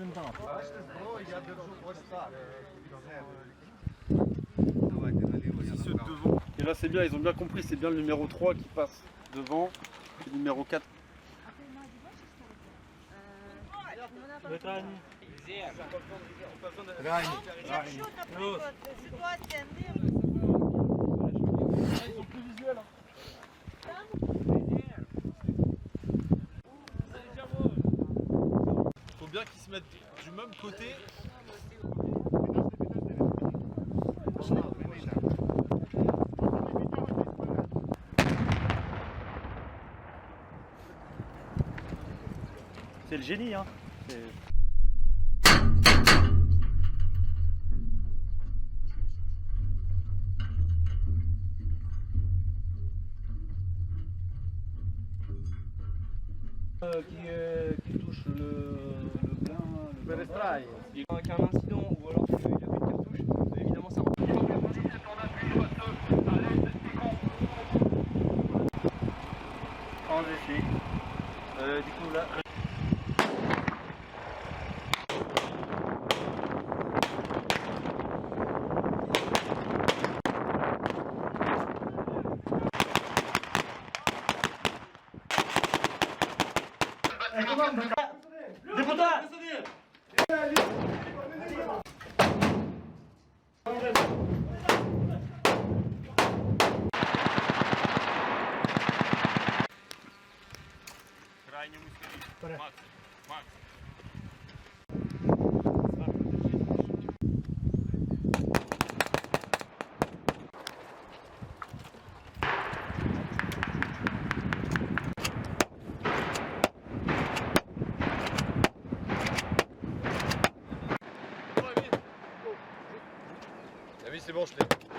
шплінтах. Бачите, зброю я держу ось так. Давайте наліво, я Ceux направо. devant. Et là, c'est bien, ils ont bien compris, c'est bien le numéro 3 qui passe devant, et le numéro 4. Реально. Якщо, наприклад, ситуація не Se du même côté. C'est le génie, hein. Euh, qui, euh, qui Le Перестраює. Qu'un incident ou alors qu'il n'y a plus de cartouche, évidemment ça En effet. Euh, du coup, là. Депутат! Крайнему Скорее. Макс. Макс. Simosznik.